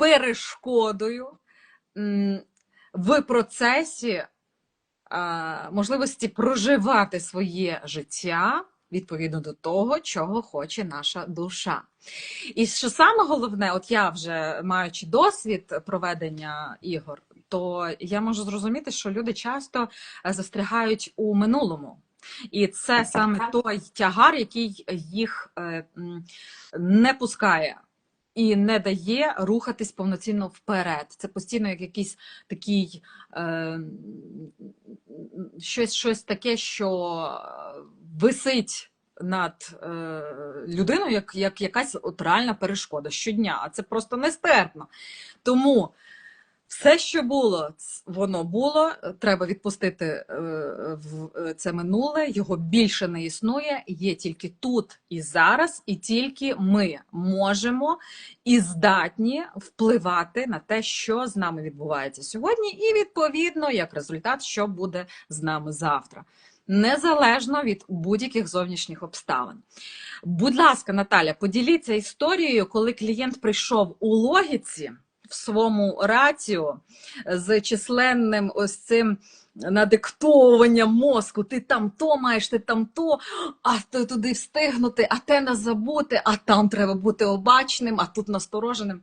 перешкодою в процесі можливості проживати своє життя відповідно до того, чого хоче наша душа. І що саме головне, от я вже маючи досвід проведення ігор, то я можу зрозуміти, що люди часто е, застрягають у минулому. І це саме той тягар, який їх е, не пускає і не дає рухатись повноцінно вперед. Це постійно як якийсь такий е, щось, щось таке, що е, висить над е, людиною, як, як якась от реальна перешкода щодня, а це просто нестерпно. Тому все, що було, воно було. Треба відпустити е, е, це минуле, його більше не існує. Є тільки тут і зараз, і тільки ми можемо і здатні впливати на те, що з нами відбувається сьогодні, і відповідно, як результат, що буде з нами завтра. Незалежно від будь-яких зовнішніх обставин. Будь ласка, Наталя, поділіться історією, коли клієнт прийшов у логіці в своєму раціо з численним ось цим надиктовуванням мозку. Ти там то маєш, ти там то, а то туди встигнути, а те не забути, а там треба бути обачним, а тут настороженим.